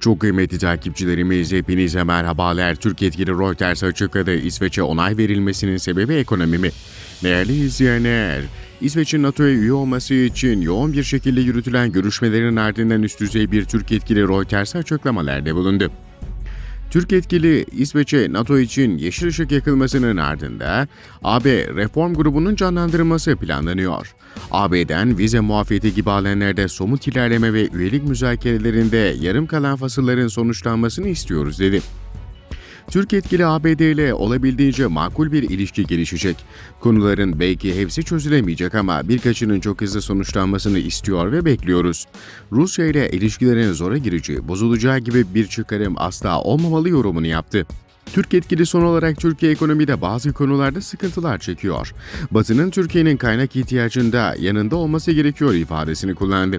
Çok kıymetli takipçilerimiz hepinize merhabalar. Türk yetkili Reuters açıkladı. İsveç'e onay verilmesinin sebebi ekonomi mi? Değerli izleyenler, İsveç'in NATO'ya üye olması için yoğun bir şekilde yürütülen görüşmelerin ardından üst düzey bir Türk yetkili Reuters'a açıklamalarda bulundu. Türk yetkili İsveç'e NATO için yeşil ışık yakılmasının ardında AB reform grubunun canlandırılması planlanıyor. AB'den vize muafiyeti gibi alanlarda somut ilerleme ve üyelik müzakerelerinde yarım kalan fasılların sonuçlanmasını istiyoruz dedi. Türk yetkili ABD ile olabildiğince makul bir ilişki gelişecek. Konuların belki hepsi çözülemeyecek ama birkaçının çok hızlı sonuçlanmasını istiyor ve bekliyoruz. Rusya ile ilişkilerin zora gireceği, bozulacağı gibi bir çıkarım asla olmamalı yorumunu yaptı. Türk yetkili son olarak Türkiye ekonomide bazı konularda sıkıntılar çekiyor. Batı'nın Türkiye'nin kaynak ihtiyacında yanında olması gerekiyor ifadesini kullandı.